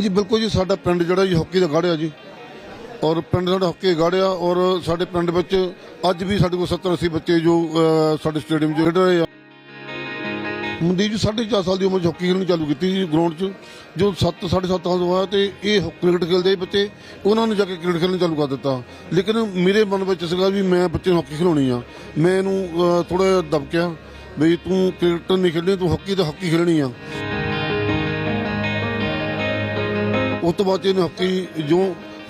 ਜੀ, ਬਿਲਕੁਲ ਜੀ, ਸਾਡਾ ਪਿੰਡ ਜਿਹੜਾ ਜੀ, ਹਾਕੀ ਦਾ ਗੜ੍ਹ ਆ ਜੀ। ਔਰ ਪਿੰਡ ਸਾਡਾ ਹਾਕੀ ਦਾ ਗੜ੍ਹ ਔਰ ਸਾਡੇ ਪਿੰਡ ਵਿੱਚ ਅੱਜ ਵੀ ਸਾਡੇ ਕੋਲ 70 80 ਬੱਚੇ ਜੋ ਸਾਡੇ ਸਟੇਡੀਅਮ 'ਚ ਖੇਡ ਰਹੇ ਆ। ਮਨਦੀਪ ਜੀ 4.5 ਸਾਲ ਦੀ ਉਮਰ 'ਚ ਹਾਕੀ ਖੇਡਣੀ ਚਾਲੂ ਕੀਤੀ ਜੀ ਗਰਾਊਂਡ 'ਚ। ਜੋ 7 7.5 ਸਾਲ ਦਾ ਹੋਇਆ ਤੇ ਇਹ ਕ੍ਰਿਕਟ ਖੇਡਦੇ ਬੱਚੇ, ਉਹਨਾਂ ਨੂੰ ਜਾ ਕੇ ਕ੍ਰਿਕਟ ਖੇਡਣਾ ਚਾਲੂ ਕਰ ਦਿੱਤਾ। ਲੇਕਿਨ ਮੇਰੇ ਮਨ ਵਿੱਚ ਸੀਗਾ ਵੀ ਮੈਂ ਬੱਚੇ ਨੂੰ ਹਾਕੀ ਖਿਡਾਉਣੀ ਆ। ਮੈਂ ਇਹਨੂੰ ਥੋੜਾ ਜਿਹਾ ਦਬਕਿਆ, ਵੀ ਤੂੰ ਕ੍ਰਿਕਟ ਨਹੀਂ ਖੇਡਣੀ, ਤੂੰ ਹਾਕੀ ਤੇ ਹਾਕੀ ਖੇਡਣੀ ਆ। ਉਸ ਤੋਂ ਬਾਅਦ 'ਚ ਇਹਨੇ ਹਾਕੀ ਜੋ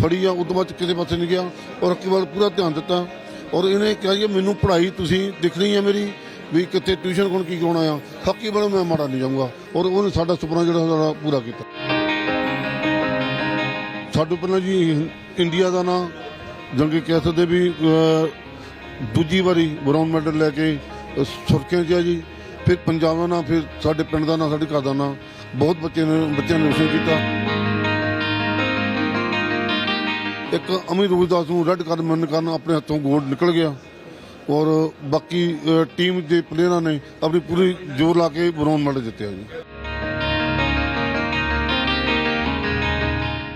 ਫੜੀ ਆ ਉਸ ਤੋਂ ਬਾਅਦ 'ਚ ਕਿਸੇ ਪਾਸੇ ਨਹੀਂ ਗਿਆ। ਔਰ ਹਾਕੀ ਵੱਲ ਪੂਰਾ ਧਿਆਨ ਦਿੱਤਾ। ਔਰ ਇਹਨੇ ਕਿਹਾ ਜੀ ਮੈਨੂੰ ਪੜ੍ਹਾਈ ਤੁਸੀਂ ਦਿਖਣੀ ਹੈ ਮੇਰੀ ਵੀ ਕਿੱਥੇ ਟਿਊਸ਼ਨ ਕੋਣ ਕੀ ਕਰਾਉਣਾ ਆ ਹਾਕੀ ਵੱਲ ਮੈਂ ਮਾੜਾ ਨਹੀਂ ਜਾਊਂਗਾ। ਔਰ ਉਹਨੇ ਸਾਡਾ ਸੁਪਨਾ ਜਿਹੜਾ ਸਾਡਾ ਪੂਰਾ ਕੀਤਾ। ਸਾਡੇ ਪਹਿਲਾਂ ਜੀ ਇੰਡੀਆ ਦਾ ਨਾਂ ਜੰਗੇ ਕਹਿ ਸਕਦੇ ਵੀ ਦੂਜੀ ਵਾਰੀ ਬ੍ਰਾਊਨ ਮੈਡਲ ਲੈ ਕੇ ਅਹ, ਸੁਰਖੀਆਂ 'ਚ ਆ ਜੀ। ਫਿਰ ਪੰਜਾਬ ਦਾ ਨਾਂ ਫਿਰ ਸਾਡੇ ਪਿੰਡ ਦਾ ਨਾਂ ਸਾਡੇ ਘਰ ਦਾ ਨਾਂ ਬਹੁਤ ਬੱਚੇ ਨੇ ਬੱਚਿਆਂ ਨੇ ਰੋਸ਼ਨ ਕੀਤਾ। ਇੱਕ ਅਮਿਤ ਰੂਪਦਾਸ ਨੂੰ ਰੈੱਡ ਕਾਰਡ ਮੰਨ ਕਾਰਨ ਆਪਣੇ ਹੱਥੋਂ ਗੋਲ ਨਿਕਲ ਗਿਆ। ਔਰ ਬਾਕੀ ਟੀਮ ਦੇ ਪਲੇਅਰਾਂ ਨੇ ਆਪਣੀ ਪੂਰੀ ਜ਼ੋਰ ਲਾ ਕੇ ਬ੍ਰਾਊਨ ਮੈਡਲ ਜਿੱਤਿਆ ਜੀ।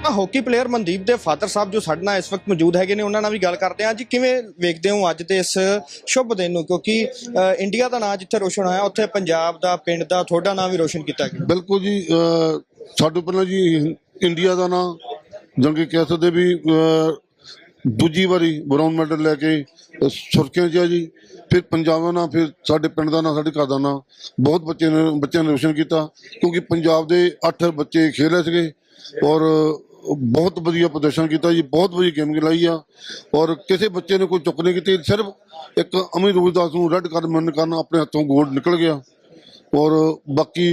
ਆ ਹਾਕੀ ਪਲੇਅਰ ਮਨਦੀਪ ਦੇ ਫਾਦਰ ਸਾਹਿਬ ਜੋ ਸਾਡੇ ਨਾਲ ਇਸ ਵਕਤ ਮੌਜੂਦ ਹੈਗੇ ਨੇ ਉਹਨਾਂ ਨਾਲ ਵੀ ਗੱਲ ਕਰਦੇ ਹਾਂ। ਜੀ ਕਿਵੇਂ ਵੇਖਦੇ ਹੋ ਅੱਜ ਦੇ ਇਸ ਸ਼ੁਭ ਦਿਨ ਨੂੰ? ਕਿਉਂਕਿ ਇੰਡੀਆ ਦਾ ਨਾਂ ਜਿੱਥੇ ਰੋਸ਼ਨ ਹੋਇਆ ਉੱਥੇ ਪੰਜਾਬ ਦਾ ਪਿੰਡ ਦਾ ਤੁਹਾਡਾ ਨਾਂ ਵੀ ਰੋਸ਼ਨ ਕੀਤਾ ਗਿਆ। ਬਿਲਕੁਲ ਜੀ ਸਾਡੇ ਪਹਿਲਾਂ ਜੀ ਇੰਡੀਆ ਦਾ ਨਾਂ ਜੰਗੀ ਕਹਿ ਸਕਦੇ ਵੀ ਦੂਜੀ ਵਾਰੀ ਬ੍ਰਾਊਨ ਮੈਡਲ ਲੈ ਕੇ ਅਹ, ਸੁਰਖੀਆਂ 'ਚ ਆ ਜੀ। ਫਿਰ ਪੰਜਾਬ ਦਾ ਨਾਂ ਫਿਰ ਸਾਡੇ ਪਿੰਡ ਦਾ ਨਾਂ ਸਾਡੇ ਘਰ ਦਾ ਨਾਂ ਬਹੁਤ ਬੱਚੇ ਨੇ ਬੱਚਿਆਂ ਨੇ ਰੋਸ਼ਨ ਕੀਤਾ ਕਿਉਂਕਿ ਪੰਜਾਬ ਦੇ 8 ਬੱਚੇ ਖੇਡ ਰਹੇ ਸੀਗੇ ਔਰ ਬਹੁਤ ਵਧੀਆ ਪ੍ਰਦਰਸ਼ਨ ਕੀਤਾ ਜੀ ਬਹੁਤ ਵਧੀਆ ਗੇਮ ਖਿਲਾਈ ਆ। ਔਰ ਕਿਸੇ ਬੱਚੇ ਨੇ ਕੋਈ ਚੁੱਕ ਨਹੀਂ ਕੀਤੀ ਸਿਰਫ ਇੱਕ ਅਮਿਤ ਰੂਪਦਾਸ ਨੂੰ ਰੈੱਡ ਕਾਰਡ ਮੰਨ ਕਾਰਨ ਆਪਣੇ ਹੱਥੋਂ ਗੋਲ ਨਿਕਲ ਗਿਆ। ਔਰ ਬਾਕੀ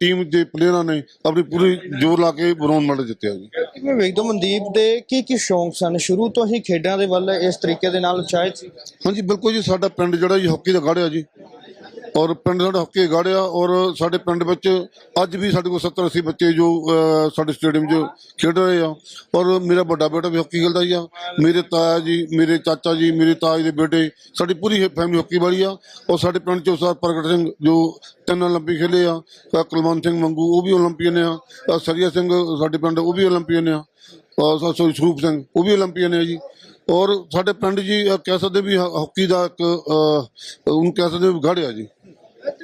ਟੀਮ ਦੇ ਪਲੇਅਰਾਂ ਨੇ ਆਪਣੀ ਪੂਰੀ ਜ਼ੋਰ ਲਾ ਕੇ ਬ੍ਰਾਊਨ ਮੈਡਲ ਜਿੱਤਿਆ ਜੀ। ਕਿਵੇਂ ਵੇਖਦੇ ਹੋ ਮਨਦੀਪ ਦੇ ਕੀ ਕੀ ਸ਼ੌਂਕ ਸਨ? ਸ਼ੁਰੂ ਤੋਂ ਹੀ ਖੇਡਾਂ ਦੇ ਵੱਲ ਇਸ ਤਰੀਕੇ ਦੇ ਨਾਲ ਉਤਸ਼ਾਹਿਤ ਸੀ। ਹਾਂਜੀ, ਬਿਲਕੁਲ ਜੀ, ਸਾਡਾ ਪਿੰਡ ਜਿਹੜਾ ਜੀ ਹਾਕੀ ਦਾ ਗੜ੍ਹ ਜੀ ਔਰ ਪਿੰਡ ਸਾਡਾ ਹਾਕੀ ਗਾੜਿਆ ਔਰ ਸਾਡੇ ਪਿੰਡ ਵਿੱਚ ਅੱਜ ਵੀ ਸਾਡੇ ਕੋਲ 70 80 ਬੱਚੇ ਜੋ ਸਾਡੇ ਸਟੇਡੀਅਮ 'ਚ ਖੇਡ ਰਹੇ ਆ। ਔਰ ਮੇਰਾ ਵੱਡਾ ਬੇਟਾ ਵੀ ਹਾਕੀ ਖੇਡਦਾ ਹੀ ਆ। ਮੇਰੇ ਤਾਇਆ ਜੀ, ਮੇਰੇ ਚਾਚਾ ਜੀ, ਮੇਰੇ ਤਾਏ ਦੇ ਬੇਟੇ, ਸਾਡੀ ਪੂਰੀ ਫੈਮਿਲੀ ਹਾਕੀ ਵਾਲੀ ਆ। ਔਰ ਸਾਡੇ ਪਿੰਡ 'ਚੋਂ ਸਰ ਪ੍ਰਗਟ ਸਿੰਘ ਜੋ ਤਿੰਨ ਓਲੰਪਿਕ ਖੇਲੇ ਆ, ਅਹ, ਕੁਲਵੰਤ ਸਿੰਘ ਮੰਗੂ ਉਹ ਵੀ ਓਲੰਪੀਅਨ ਆ। ਅਹ, ਸਰੀਆ ਸਿੰਘ, ਸਾਡੇ ਪਿੰਡ, ਉਹ ਵੀ ਓਲੰਪੀਅਨ ਆ। ਔਰ ਸੋਰੀ, ਸਰੂਪ ਸਿੰਘ, ਉਹ ਵੀ ਓਲੰਪੀਅਨ ਆ ਜੀ। ਔਰ ਸਾਡੇ ਪਿੰਡ ਜੀ ਕਹਿ ਸਕਦੇ ਵੀ ਹਾ- ਹਾਕੀ ਦਾ ਇੱਕ ਉਹਨੂੰ ਕਹਿ ਸਕਦੇ ਵੀ ਗੜ੍ਹ ਜੀ।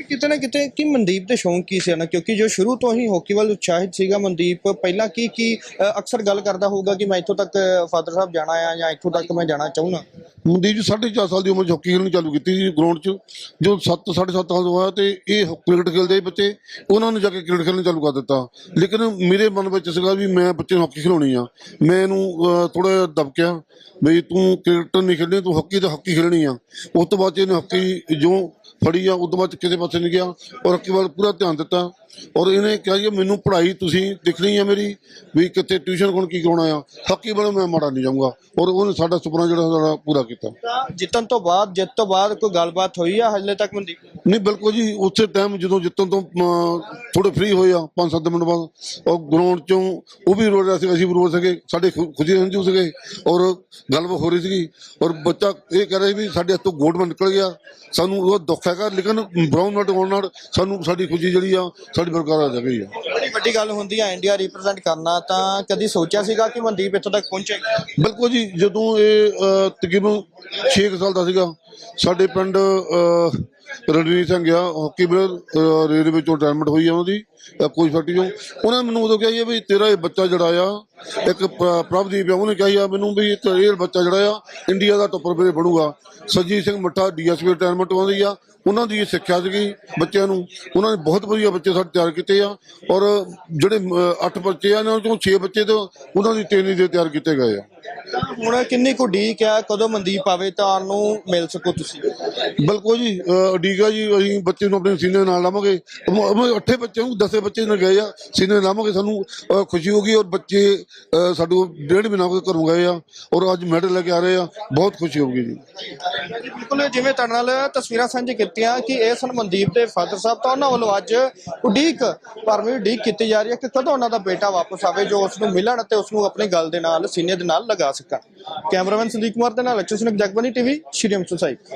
ਕਿਤੇ ਨਾ ਕਿਤੇ, ਕਿ ਮਨਦੀਪ ਦੇ ਸ਼ੌਂਕ ਕੀ ਸੀ ਨਾ ਕਿਉਂਕਿ ਜੋ ਸ਼ੁਰੂ ਤੋਂ ਹੀ ਹਾਕੀ ਵੱਲ ਉਤਸ਼ਾਹਿਤ ਸੀਗਾ ਮਨਦੀਪ, ਪਹਿਲਾਂ ਕੀ ਕੀ ਅਕਸਰ ਗੱਲ ਕਰਦਾ ਹੋਊਗਾ ਕਿ ਮੈਂ ਇੱਥੋਂ ਤੱਕ ਫਾਦਰ ਸਾਹਿਬ ਜਾਣਾ ਆ ਜਾਂ ਇੱਥੋਂ ਤੱਕ ਮੈਂ ਜਾਣਾ ਚਾਹੁੰਦਾ? ਮਨਦੀਪ ਜੀ 4.5 ਸਾਲ ਦੀ ਉਮਰ 'ਚ ਹਾਕੀ ਖੇਡਣੀ ਚਾਲੂ ਕੀਤੀ ਸੀ ਗਰਾਊਂਡ 'ਚ। ਜੋ 7 7.5 ਸਾਲ ਦਾ ਹੋਇਆ ਤੇ ਇਹ ਕ੍ਰਿਕਟ ਖੇਡਦੇ ਸੀ ਬੱਚੇ, ਉਹਨਾਂ ਨੂੰ ਜਾ ਕੇ ਕ੍ਰਿਕਟ ਖੇਡਣਾ ਚਾਲੂ ਕਰ ਦਿੱਤਾ। ਲੇਕਿਨ ਮੇਰੇ ਮਨ ਵਿੱਚ ਸੀਗਾ ਵੀ ਮੈਂ ਬੱਚੇ ਨੂੰ ਹਾਕੀ ਖਿਡਾਉਣੀ ਆ। ਮੈਂ ਇਹਨੂੰ ਥੋੜਾ ਜਿਹਾ ਦਬਕਿਆ, ਵੀ ਤੂੰ ਕ੍ਰਿਕਟ ਨਹੀਂ ਖੇਡਣੀ, ਤੂੰ ਹਾਕੀ ਤੇ ਹਾਕੀ ਖੇਡਣੀ ਆ। ਉਸ ਤੋਂ ਬਾਅਦ 'ਚ ਇਹਨੇ ਹਾਕੀ ਜੋ ਫੜੀ ਆ ਉਸ ਤੋਂ ਬਾਅਦ ਕਿਸੇ ਪਾਸੇ ਨਹੀਂ ਗਿਆ। ਔਰ ਹਾਕੀ ਵੱਲ ਪੂਰਾ ਧਿਆਨ ਦਿੱਤਾ। ਔਰ ਇਹਨੇ ਕਿਹਾ ਜੀ ਮੈਨੂੰ ਪੜ੍ਹਾਈ ਤੁਸੀਂ ਦਿਖਣੀ ਹੈ ਮੇਰੀ ਵੀ ਕਿੱਥੇ ਟਿਊਸ਼ਨ ਕੋਣ ਕੀ ਕਰਾਉਣਾ ਆ। ਹਾਕੀ ਵੱਲ ਮੈਂ ਮਾੜਾ ਨਹੀਂ ਜਾਊਂਗਾ। ਔਰ ਉਹਨੇ ਸਾਡਾ ਸੁਪਨਾ ਜਿਹੜਾ ਸਾਡਾ ਪੂਰਾ ਕੀਤਾ। ਜਿੱਤਣ ਤੋਂ ਬਾਅਦ ਜਿੱਤ ਤੋਂ ਬਾਅਦ ਕੋਈ ਗੱਲਬਾਤ ਹੋਈ ਆ ਹਜੇ ਤੱਕ ਮਨਦੀਪ ਨਹੀਂ ਬਿਲਕੁਲ ਜੀ ਉਸੇ ਟਾਈਮ ਜਦੋਂ ਜਿੱਤਣ ਤੋਂ ਥੋੜੇ ਫ੍ਰੀ ਹੋਏ ਆ 5-7 ਮਿੰਟ ਬਾਅਦ ਉਹ ਗਰਾਊਂਡ ਚੋਂ ਉਹ ਵੀ ਰੋ ਰਿਹਾ ਸੀ ਅਸੀਂ ਵੀ ਰੋ ਸਕੇ ਸਾਡੇ ਖੁਸ਼ੀ ਹੰਝੂ ਸੀਗੇ ਔਰ ਗੱਲਬਾਤ ਹੋ ਰਹੀ ਸੀਗੀ ਔਰ ਬੱਚਾ ਇਹ ਕਹਿ ਰਿਹਾ ਸੀ ਵੀ ਸਾਡੇ ਹੱਥੋਂ ਗੋਲਡ ਨਿਕਲ ਗਿਆ ਸਾਨੂੰ ਉਹ ਦੁੱਖ ਹੈਗਾ ਲੇਕਿਨ ਬ੍ਰਾਊਨ ਮੈਡਲ ਆਉਣ ਨਾਲ ਸਾਨੂੰ ਸਾਡੀ ਖੁਸ਼ੀ ਜਿਹੜੀ ਆ ਸਾਡੀ ਬਰਕਰਾਰ ਆ ਗਈ ਆ ਬੜੀ ਵੱਡੀ ਗੱਲ ਹੁੰਦੀ ਆ ਇੰਡੀਆ ਰਿਪਰੈਜ਼ੈਂਟ ਕਰਨਾ ਤਾਂ ਕਦੀ ਸੋਚਿਆ ਸੀਗਾ ਕਿ ਮਨਦੀਪ ਇੱਥੋਂ ਤੱਕ ਪਹੁੰਚੇਗਾ ਬਿਲਕੁਲ ਜੀ ਜਦੋਂ ਇਹ ਅਹ, ਤਕਰੀਬਨ 6 ਸਾਲ ਦਾ ਸੀਗਾ ਸਾਡੇ ਪਿੰਡ ਰਣਵੀਰ ਸਿੰਘ ਆ ਹਾਕੀ ਪਲੇਅਰ ਰੇਲਵੇ ਵਿੱਚ ਰਿਟਾਇਰਮੈਂਟ ਹੋਈ ਆ ਉਹਦੀ ਅਹ, ਕੋਈ ਫੈਕਟਰੀ ਚੋਂ ਉਹਨਾਂ ਨੇ ਮੈਨੂੰ ਉਦੋਂ ਕਿਹਾ ਜੀ ਵੀ ਤੇਰਾ ਇਹ ਬੱਚਾ ਜਿਹੜਾ ਆ ਇੱਕ ਪ੍ਰਭਦੀਪ ਆ ਉਹਨੇ ਕਿਹਾ ਆ ਮੈਨੂੰ ਵੀ ਇਹ ਇਹ ਬੱਚਾ ਜਿਹੜਾ ਆ ਇੰਡੀਆ ਦਾ ਟੱਪਰ ਪਲੇਅਰ ਬਣੂਗਾ। ਸਜੀਤ ਸਿੰਘ ਮੱਠਾ ਡੀਐਸਪੀ ਰਿਟਾਇਰਮੈਂਟ ਆਉਂਦੀ ਆ। ਉਹਨਾਂ ਦੀ ਇਹ ਸਿੱਖਿਆ ਸੀਗੀ ਬੱਚਿਆਂ ਨੂੰ। ਉਹਨਾਂ ਨੇ ਬਹੁਤ ਵਧੀਆ ਬੱਚੇ ਸਾਡੇ ਤਿਆਰ ਕੀਤੇ ਆ। ਔਰ ਜਿਹੜੇ 8 ਬੱਚੇ ਆ ਉਹਨਾਂ ਚੋਂ 6 ਬੱਚੇ ਤਾਂ ਉਹਨਾਂ ਦੀ ਟ੍ਰੇਨਿੰਗ ਦੇ ਤਿਆਰ ਕੀਤੇ ਗਏ ਆ। ਹੁਣ ਕਿੰਨੀ ਕੁ ਡੀਕ ਆ ਕਦੋਂ ਮਨਦੀਪ ਆਵੇ ਤਾਂ ਨੂੰ ਮਿਲ ਸਕੋ ਤੁਸੀਂ? ਬਿਲਕੁਲ ਜੀ ਅਡੀਗਾ ਜੀ ਅਸੀਂ ਬੱਚੇ ਨੂੰ ਆਪਣੇ ਸੀਨੇ ਨਾਲ ਲਾਵਾਂਗੇ। ਅੱਠੇ ਬੱਚੇ ਨੂੰ ਦਸੇ ਬੱਚੇ ਨਾਲ ਗਏ ਆ ਸੀਨੇ ਨਾਲ ਲਾਵਾਂਗੇ ਸਾਨੂੰ ਖੁਸ਼ੀ ਹੋਗੀ ਔਰ ਬੱਚੇ ਸਾਡੇ ਡੇਢ ਮਹੀਨਾ ਹੋ ਘਰੋਂ ਗਏ ਆ ਔਰ ਅੱਜ ਮੈਡਲ ਲੈ ਕੇ ਆ ਰਹੇ ਆ ਬਹੁਤ ਖੁਸ਼ੀ ਹੋਗੀ ਜੀ। ਬਿਲਕੁਲ ਜਿਵੇਂ ਤੁਹਾਡੇ ਨਾਲ ਤਸਵੀਰਾਂ ਸਾਂਝੀ ਕੀਤੀਆਂ ਕਿ ਇਹ ਸਨ ਮਨਦੀਪ ਦੇ ਫਾਦਰ ਸਾਹਿਬ ਤਾਂ ਉਹਨਾਂ ਵੱਲੋਂ ਅੱਜ ਉਡੀਕ ਭਰਵੀਂ ਉਡੀਕ ਕੀਤੀ ਜਾ ਰਹੀ ਹੈ ਕਿ ਕਦੋਂ ਉਹਨਾਂ ਦਾ ਬੇਟਾ ਵਾਪਸ ਆਵੇ ਜੋ ਉਸ ਨੂੰ ਮਿਲਣ ਅਤੇ ਉਸ ਨੂੰ ਆਪਣੇ ਗਲ ਦੇ ਨਾਲ ਸੀਨੇ ਦੇ ਨਾਲ ਲਗਾ ਸਕਣ ਕੈਮਰਾਮੈਨ ਸੰਦੀਪ ਕੁਮਾਰ ਦੇ ਨਾਲ ਅਚੂ ਸਿੰਘ ਜਗਬਨੀ ਟੀਵੀ ਸ਼੍ਰੀ ਅੰਮ੍ਰਿਤਸਰ ਸਾਹਿਬ।